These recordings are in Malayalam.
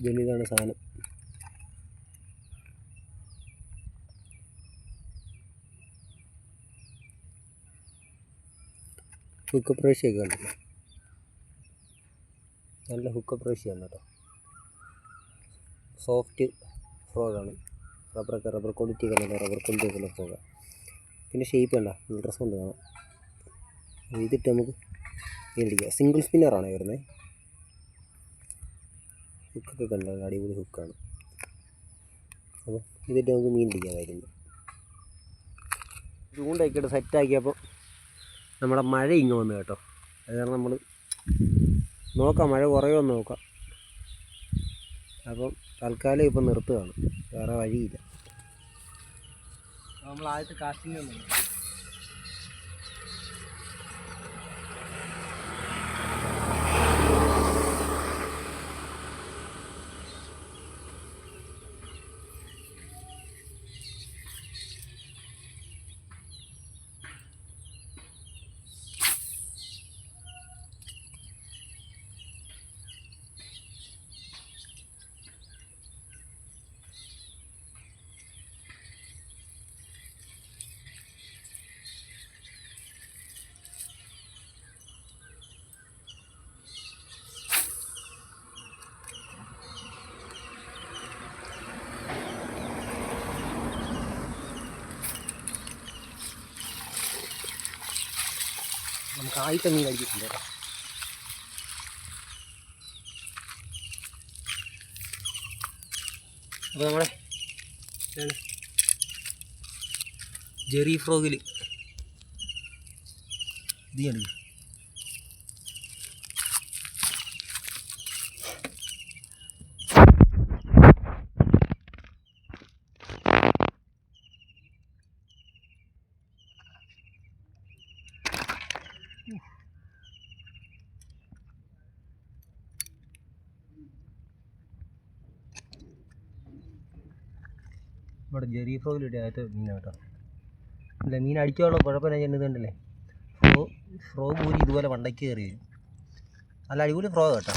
ഇതിന് സാധനം. ഹുക്ക് പ്രേഷ്യൊക്കെ കണ്ടില്ലേ? നല്ല ഹുക്ക് പ്രേഷ്യാണ് കേട്ടോ. സോഫ്റ്റ് ഫ്രോഗാണ് റബ്ബറൊക്കെ റബ്ബർ ക്വാളിറ്റി ഒക്കെ നല്ല റബ്ബർ ക്വാളിറ്റി ഒക്കെ ഫ്രോഗ പിന്നെ ഷേപ്പ് വേണ്ട ഡ്രസ്സ് കൊണ്ട് കാണാം. ഇതിട്ട് നമുക്ക് മീനടിക്കാം സിംഗിൾ സ്പിന്നറാണ് വരുന്നത്? ഹുക്കൊക്കെ കണ്ടോ? അടിപൊളി ഹുക്കാണ് അപ്പോൾ ഇതിട്ട് നമുക്ക് മീൻ പിടിക്കാമായിരുന്നു ചൂണ്ടയൊക്കെ ഇട്ട് സെറ്റാക്കിയപ്പോൾ നമ്മുടെ മഴ ഇങ്ങ് വന്നു കേട്ടോ. അത് കാരണം നമ്മൾ നോക്കാം മഴ കുറയുമെന്ന് നോക്കാം. അപ്പം തൽക്കാലം ഇപ്പം നിർത്തുകയാണ്. വേറെ വഴിയില്ല. നമ്മൾ ആദ്യത്തെ കാസ്റ്റിംഗ് ഒന്നും ആദ്യത്തെ മീൻ അടിച്ചിട്ടുണ്ട് അപ്പോൾ നമ്മളെ ജെറി ഫ്രോഗിൽ ഇത് ഞാൻ ഇവിടെ ജെറി ഫ്രോഗിൽ ആദ്യത്തെ മീനാണ് കേട്ടോ. അല്ല മീൻ അടിക്കാനുള്ള കുഴപ്പമില്ല ചെയ്യുന്നതുണ്ടല്ലേ ഫ്രോ ഫ്രോ പൂരി ഇതുപോലെ വണ്ടയ്ക്ക് കയറി വരും. നല്ല അടിപൊളി ഫ്രോ കേട്ടോ.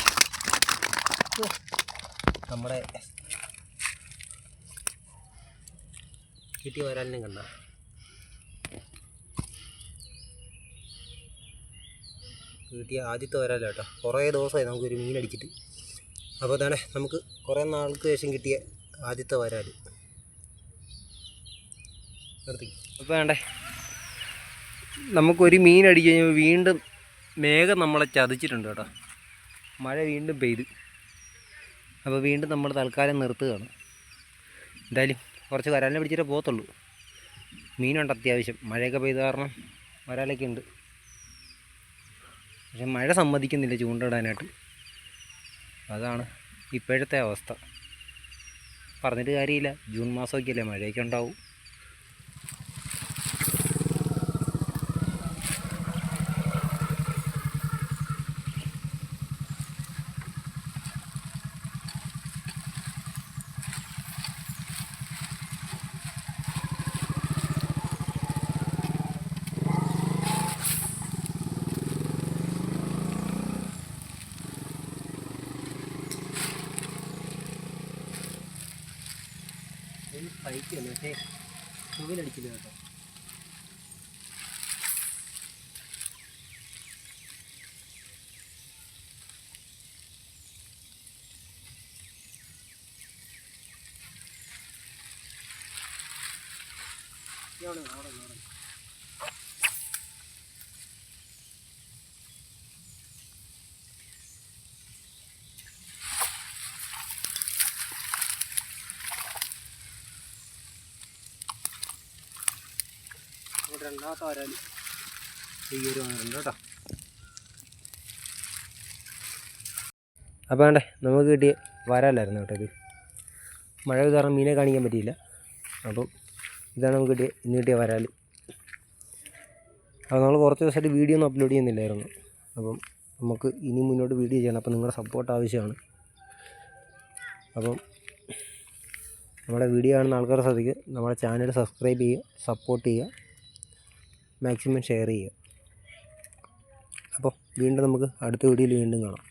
നമ്മുടെ കിട്ടിയ വരാലിനും കണ്ട. കിട്ടിയ ആദ്യത്തെ വരാല കേട്ടോ. കുറേ ദിവസമായി നമുക്കൊരു മീൻ അടിച്ചിട്ട്. അപ്പോൾ തന്നെ നമുക്ക് കുറേ നാൾക്ക് ശേഷം കിട്ടിയ ആദ്യത്തെ വരാൽ. അപ്പോൾ വേണ്ടേ നമുക്കൊരു മീൻ അടിച്ചു കഴിഞ്ഞാൽ വീണ്ടും മേഘം നമ്മളെ ചതിച്ചിട്ടുണ്ട് കേട്ടോ. മഴ വീണ്ടും പെയ്ത്. അപ്പോൾ വീണ്ടും നമ്മൾ തൽക്കാലം നിർത്തുകയാണ്. എന്തായാലും കുറച്ച് വരാലിനെ പിടിച്ചിട്ടേ പോകത്തുള്ളൂ. മീനുണ്ട് അത്യാവശ്യം. മഴയൊക്കെ പെയ്ത കാരണം വരാലൊക്കെ ഉണ്ട്. പക്ഷെ മഴ സമ്മതിക്കുന്നില്ല ചൂണ്ടയിടാനായിട്ട് അതാണ് ഇപ്പോഴത്തെ അവസ്ഥ. പറഞ്ഞിട്ട് കാര്യമില്ല. ജൂൺ മാസമൊക്കെയല്ലേ മഴയൊക്കെ ഉണ്ടാവും. കഴിക്കുന്നു പക്ഷേ മുകളിലടിക്കില്ല കേട്ടോ. അവിടെ അവിടെ അവിടെ. രണ്ടാമത്തെ വരാൽ ഈ വന്നിട്ടുണ്ട് കേട്ടോ. അപ്പോൾ വേണ്ടേ നമുക്ക് കിട്ടിയ വരാലായിരുന്നു കേട്ടോ ഇത്. മഴ കാരണം മീനെ കാണിക്കാൻ പറ്റിയില്ല. അപ്പം ഇതാണ് നമുക്ക് കിട്ടിയ ഇന്ന് കിട്ടിയ വരാൽ അപ്പോൾ നമ്മൾ കുറച്ച് ദിവസമായിട്ട് വീഡിയോ ഒന്നും അപ്ലോഡ് ചെയ്യുന്നില്ലായിരുന്നു. അപ്പം നമുക്ക് ഇനി മുന്നോട്ട് വീഡിയോ ചെയ്യണം. അപ്പം നിങ്ങളുടെ സപ്പോർട്ട് ആവശ്യമാണ്. അപ്പം നമ്മുടെ വീഡിയോ കാണുന്ന ആൾക്കാരെ ശ്രദ്ധിക്കുക. നമ്മുടെ ചാനൽ സബ്സ്ക്രൈബ് ചെയ്യുക സപ്പോർട്ട് ചെയ്യുക. മാക്സിമം ഷെയർ ചെയ്യുക. അപ്പോൾ വീണ്ടും നമുക്ക് അടുത്ത വീഡിയോയിൽ വീണ്ടും കാണാം.